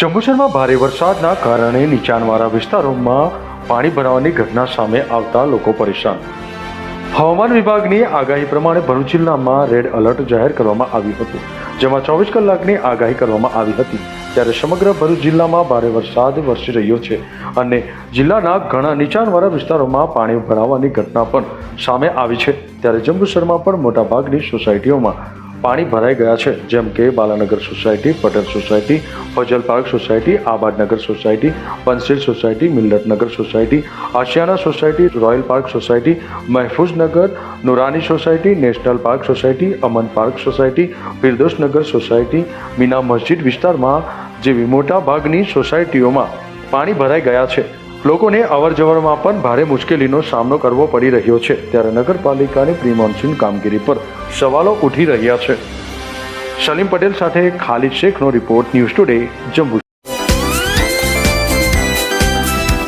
જંબુસરમાં ભારે વરસાદના કારણે નીચાણવાળા વિસ્તારોમાં પાણી ભરાવાની ઘટના સામે આવતા લોકો પરેશાન. હવામાન વિભાગની આગાહી પ્રમાણે ભરૂચ જિલ્લામાં રેડ એલર્ટ જાહેર કરવામાં આવ્યું હતું, જેમાં ચોવીસ કલાકની આગાહી કરવામાં આવી હતી. ત્યારે સમગ્ર ભરૂચ જિલ્લામાં ભારે વરસાદ વરસી રહ્યો છે અને જિલ્લાના ઘણા નીચાણવાળા વિસ્તારોમાં પાણી ભરાવાની ઘટના પણ સામે આવી છે. ત્યારે જંબુસરમાં પણ મોટાભાગની સોસાયટીઓમાં પાણી ભરાઈ ગયા છે. જેમ કે Balanagar society, Patel society Hojal park society Abadnagar society પંસીલ society Millatnagar society, Ashiyana society, royal park society Mahefuznagar Noorani society, national park society, Aman park society Firdosnagar society, Meena Masjid વિસ્તારમાં જેવી મોટા ભાગની સોસાયટીઓમાં પાણી ભરાઈ ગયા છે. લોકોને અવરજવરમાં પણ ભારે મુશ્કેલીનો સામનો કરવો પડી રહ્યો છે, ત્યારે નગરપાલિકાની પ્રી કામગીરી પર સવાલો ઉઠી રહ્યા છે. સલીમ પટેલ સાથે ખાલિદ શેખનો રિપોર્ટ, ન્યૂઝ ટુડે જમ્મુ